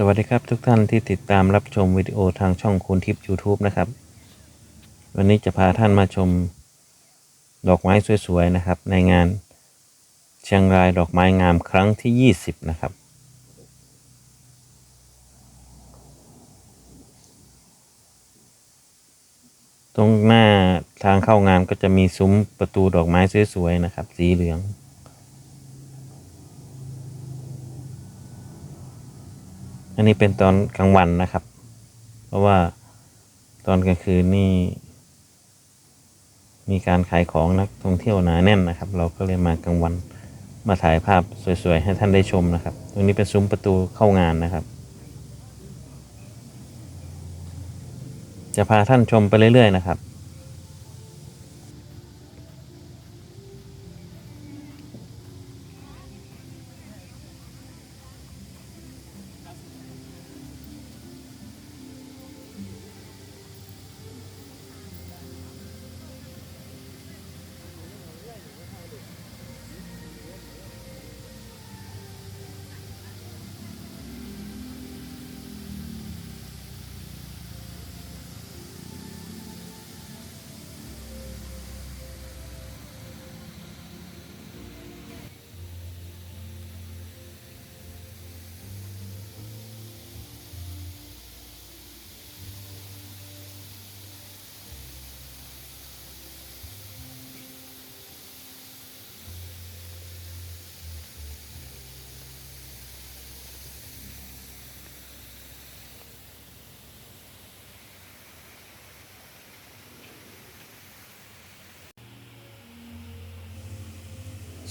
สวัสดีครับทุกท่านที่ติดตามรับชมวิดีโอทางช่องคูณทิพย์ YouTube นะครับ วันนี้จะพาท่านมาชม ดอกไม้สวยๆนะครับ ในงานเชียงรายดอกไม้งามครั้งที่ 20 นะครับ ตรงหน้าทางเข้างานก็จะมีซุ้มประตูดอกไม้สวยๆนะครับ สีเหลือง อันนี้เป็นตอนกลางวันนะครับ เพราะว่าตอนกลางคืนนี่มีการขายของนักท่องเที่ยวหนาแน่นนะครับ เราก็เลยมากลางวันมาถ่ายภาพสวยๆ ให้ท่านได้ชมนะครับ ตรงนี้เป็นซุ้มประตูเข้างานนะครับ จะพาท่านชมไปเรื่อยๆนะครับ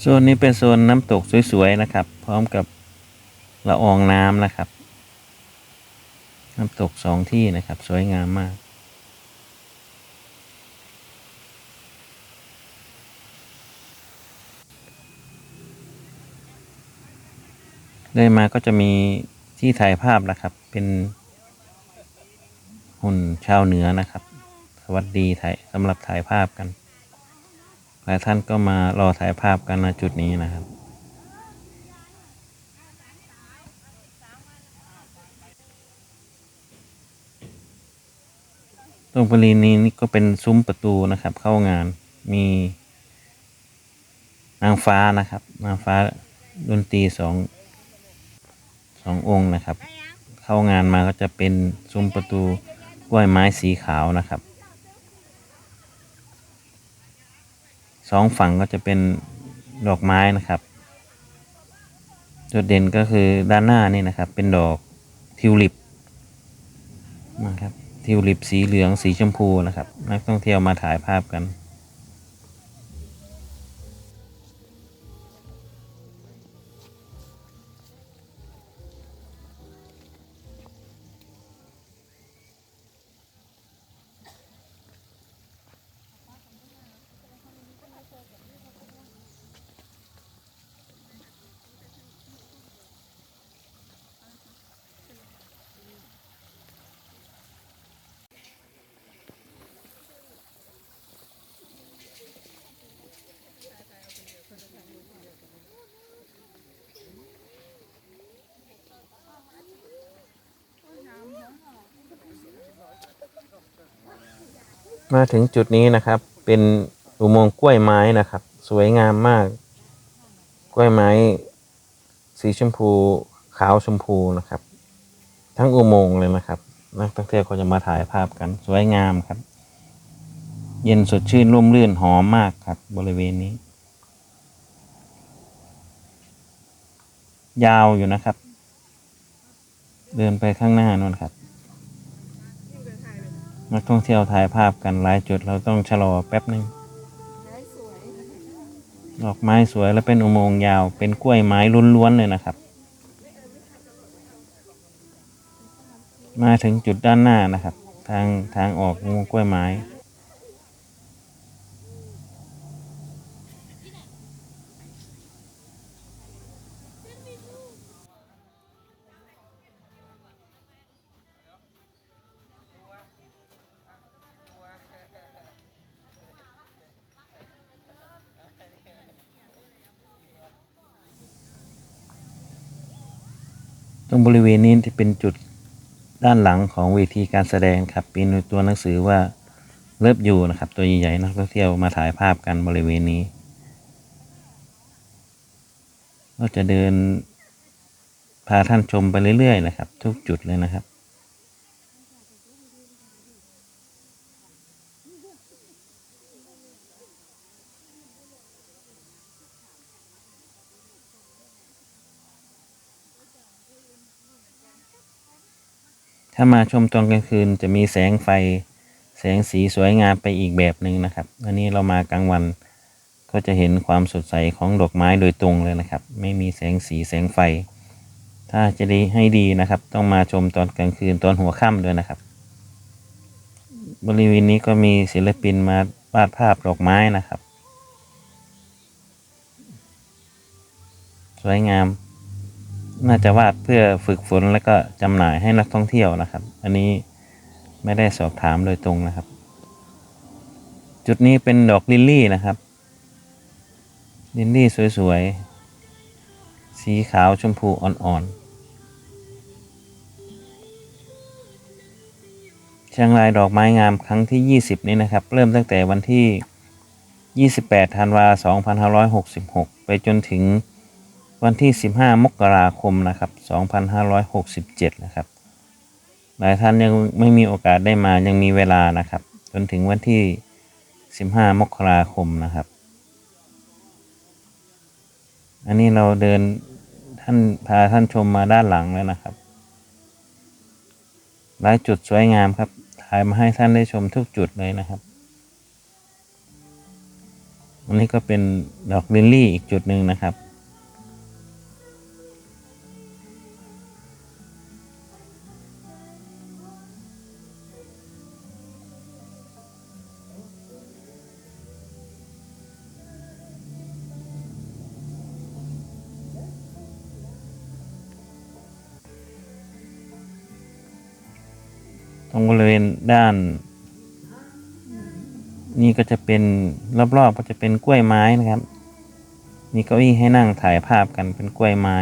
โซนนี้เป็นโซนน้ำตกสวยๆนะครับ พร้อมกับละอองน้ำนะครับ น้ำตกสองที่นะครับ สวยงามมากเลยมาก็จะมีที่ถ่ายภาพนะครับ เป็นหุ่นชาวเหนือนะครับ สวัสดีถ่ายสำหรับถ่ายภาพกัน ลายท่านก็มารอถ่ายภาพกันณจุดนี้นะครับ ตรงบริเวณนี้นี่ก็เป็นซุ้มประตูนะครับ เข้างานมีนางฟ้านะครับ นางฟ้าดนตรีสองสององค์นะครับ เข้างานมาก็จะเป็นซุ้มประตูกล้วยไม้สีขาวนะครับ สองฝั่งก็จะเป็นดอกไม้นะครับจุดเด่นก็คือด้านหน้านี่นะครับ เป็นดอกทิวลิปนะครับทิวลิปสีเหลืองสีชมพูนะครับ นักท่องเที่ยวมาถ่ายภาพกัน มาถึงจุดนี้นะครับ เป็นอุโมงค์กล้วยไม้นะครับ สวยงามมาก กล้วยไม้ สีชมพูขาวชมพูนะครับ ทั้งอุโมงค์เลยนะครับ นักท่องเที่ยวเขาจะมาถ่ายภาพกัน สวยงามครับ เย็นสดชื่นร่มรื่นหอมมากครับ บริเวณนี้ ยาวอยู่นะครับ เดินไปข้างหน้านู่นครับ นักท่องเที่ยวถ่ายภาพกันหลายจุดเราต้องชะลอแป๊บหนึ่งดอกไม้สวยแล้วเป็นอุโมงค์ยาว เป็นกล้วยไม้ล้วนๆเลยนะครับ มาถึงจุดด้านหน้านะครับ ทางทางออกอุโมงค์กล้วยไม้ รงบริเวณนี้ที่เป็นจุดด้านหลังของเวทีการแสดงครับเป็นตัวหนังสือว่าเลิฟอยู่นะครับ ตัวใหญ่ๆนักท่องเที่ยวมาถ่ายภาพกันบริเวณนี้ ก็จะเดินพาท่านชมไปเรื่อยๆนะครับ ทุกจุดเลยนะครับ ถ้ามาชมตอนกลางคืนจะมีแสงไฟ แสงสีสวยงามไปอีกแบบหนึ่งนะครับ อันนี้เรามากลางวันก็จะเห็นความสดใสของดอกไม้โดยตรงเลยนะครับ ไม่มีแสงสีแสงไฟ ถ้าจะดีให้ดีนะครับ ต้องมาชมตอนกลางคืนตอนหัวค่ำด้วยนะครับ บริเวณนี้ก็มีศิลปินมาวาดภาพดอกไม้นะครับ สวยงาม น่าจะวาดเพื่อฝึกฝนแล้วก็จำหน่ายให้นักท่องเที่ยวนะครับ อันนี้ไม่ได้สอบถามโดยตรงนะครับ จุดนี้เป็นดอกลิลลี่นะครับ ลิลลี่สวยๆ สีขาวชมพูอ่อนๆ เชียงรายดอกไม้งามครั้งที่ 20 นี้นะครับ เริ่มตั้งแต่วันที่ 28 ธันวาคม 2566 ไปจนถึง วันที่ 15 มกราคมนะครับ 2567 นะครับ หลายท่านยังไม่มีโอกาสได้มายังมีเวลานะครับ จนถึงวันที่ 15 มกราคมนะครับ อันนี้เราเดินท่านพาท่านชมมาด้านหลังแล้วนะครับ หลายจุดสวยงามครับถ่ายมาให้ท่านได้ชมทุกจุดเลยนะครับอันนี้ก็เป็นดอกลิลลี่อีกจุดหนึ่งนะครับ ตรงบริเวณด้าน นี่ก็จะเป็นรอบๆก็จะเป็นกล้วยไม้นะครับ มีเก้าอี้ให้นั่งถ่ายภาพกันเป็นกล้วยไม้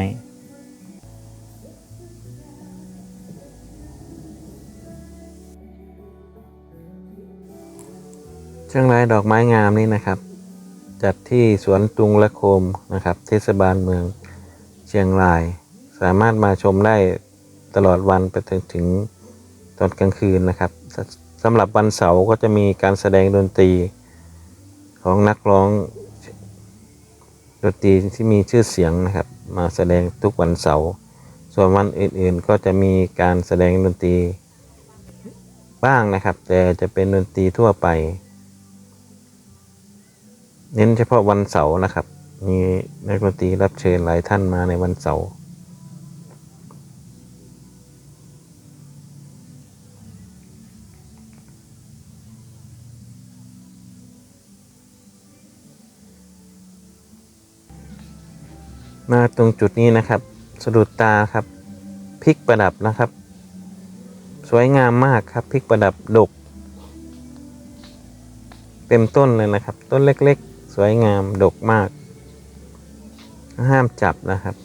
เชียงรายดอกไม้งามนี่นะครับ จัดที่สวนตุงละโคมนะครับ เทศบาลเมืองเชียงราย สามารถมาชมได้ตลอดวันไปถึงถึง ตอนกลางคืนนะครับสำหรับวันเสาร์ก็จะมีการแสดงดนตรีของนักร้องดนตรีที่มีชื่อเสียงนะครับ มาแสดงทุกวันเสาร์ส่วนวันอื่นๆก็จะมีการแสดงดนตรีบ้างนะครับ แต่จะเป็นดนตรีทั่วไป เน้นเฉพาะวันเสาร์นะครับ มีนักดนตรีรับเชิญหลายท่านมาในวันเสาร์ มาตรงจุดนี้นะครับ สะดุดตาครับพริกประดับนะครับ สวยงามมากครับพริกประดับดก เต็มต้นเลยนะครับ ต้นเล็กๆ สวยงามดกมาก ห้ามจับนะครับ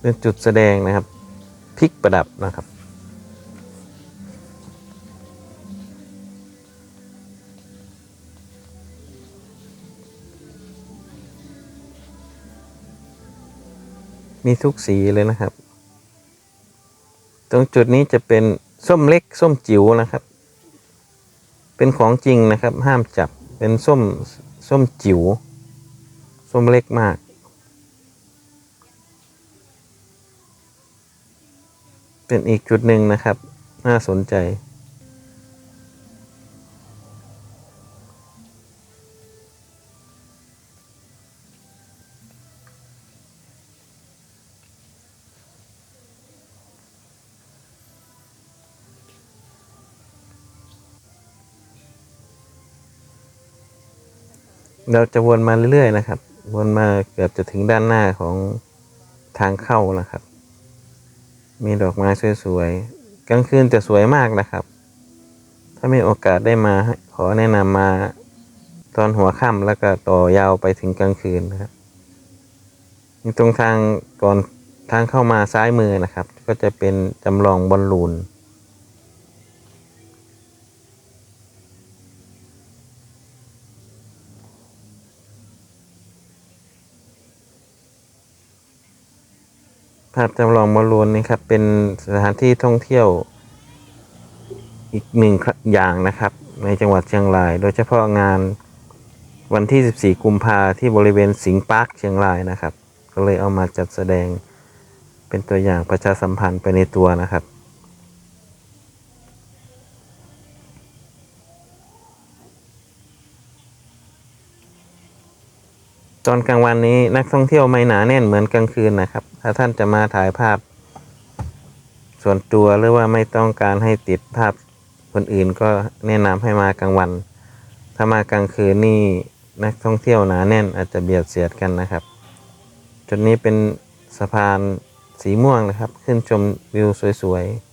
เป็นจุดแสดงนะครับพริกประดับนะครับ มีทุกสีเลยนะครับ ตรงจุดนี้จะเป็นส้มเล็กส้มจิ๋วนะครับ เป็นของจริงนะครับ ห้ามจับเป็นส้มส้มจิ๋วส้มเล็กมาก เป็นอีกจุดหนึ่งนะครับ น่าสนใจ เราจะวนมาเรื่อยๆนะครับ วนมาเกือบจะถึงด้านหน้าของทางเข้านะครับ มีดอกไม้สวยๆกลางคืนจะสวยมากนะครับ ถ้ามีโอกาสได้มาขอแนะนำมาตอนหัวค่ำแล้วก็ต่อยาวไปถึงกลางคืนนะครับนี่ตรงทางก่อนทางเข้ามาซ้ายมือนะครับ ก็จะเป็นจำลองบอลลูน ภาพจำลองมอลูนนี่ครับเป็นสถานที่ท่องเที่ยวอีกหนึ่งอย่างนะครับ ในจังหวัดเชียงราย โดยเฉพาะงานวันที่ 14 กุมภาที่บริเวณสิงห์ปาร์คเชียงรายนะครับ ก็เลยเอามาจัดแสดงเป็นตัวอย่างประชาสัมพันธ์ไปในตัวนะครับ ตอนกลางวันนี้นักท่องเที่ยวไม่หนาแน่นเหมือนกลางคืนนะครับ ถ้าท่านจะมาถ่ายภาพ ส่วนตัวหรือว่าไม่ต้องการให้ติดภาพคนอื่นก็แนะนำให้มากลางวัน ถ้ามากลางคืนนี่นักท่องเที่ยวหนาแน่นอาจจะเบียดเสียดกันนะครับ จุดนี้เป็นสะพานสีม่วงนะครับ ขึ้นชมวิวสวยๆ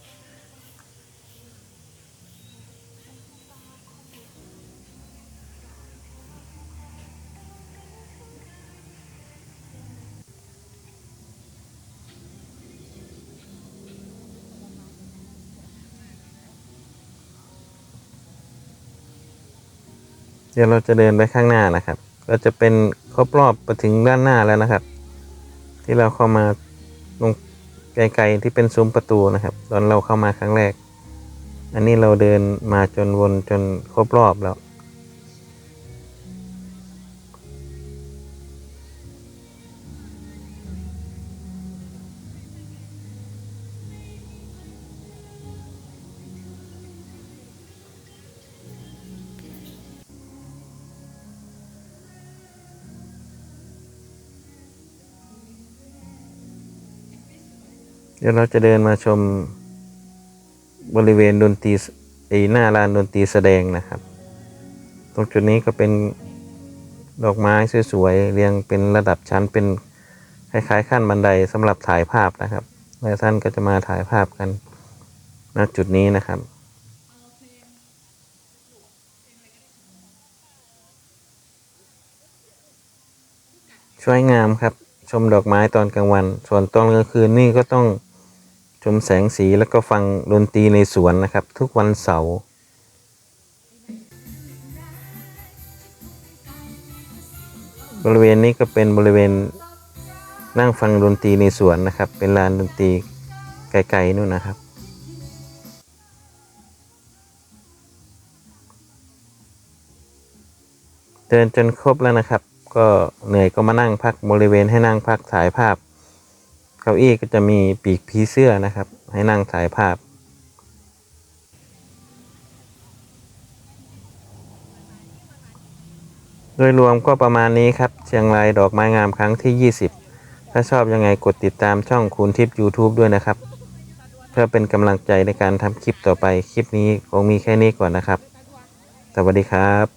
ดี๋ยวเราจะเดินไปข้างหน้านะครับ ก็จะเป็นครบรอบไปถึงด้านหน้าแล้วนะครับ ที่เราเข้ามาตรงไกลๆที่เป็นซุ้มประตูนะครับ ตอนเราเข้ามาครั้งแรก อันนี้เราเดินมาจนวนจนครบรอบแล้ว เดี๋ยวเราจะเดินมาชมบริเวณดนตรีไอหน้าลานดนตรีแสดงนะครับ ตรงจุดนี้ก็เป็นดอกไม้สวยๆเรียงเป็นระดับชั้นเป็นคล้ายๆขั้นบันไดสำหรับถ่ายภาพนะครับแล้วท่านก็จะมาถ่ายภาพกันณจุดนี้นะครับสวยงามครับชมดอกไม้ตอนกลางวัน ส่วนตอนกลางคืนนี่ก็ต้อง มแสงสีแล้วก็ฟังดนตรีในสวนนะครับ ทุกวันเสาร์บริเวณนี้ก็เป็นบริเวณนั่งฟังดนตรีในสวนนะครับ เป็นลานดนตรีไกลๆนู่นนะครับ เดินจนครบแล้วนะครับ ก็เหนื่อยก็มานั่งพักบริเวณให้นั่งพักถ่ายภาพ ก้าอี้ก็จะมีปีกผีเสื้อนะครับ ให้นั่งถ่ายภาพ โดยรวมก็ประมาณนี้ครับ เชียงรายดอกไม้งามครั้งที่ 20 ถ้าชอบยังไงกดติดตามช่องคูณทิพย์ YouTube ด้วยนะครับ เพื่อเป็นกำลังใจในการทำคลิปต่อไป คลิปนี้คงมีแค่นี้ก่อนนะครับ สวัสดีครับ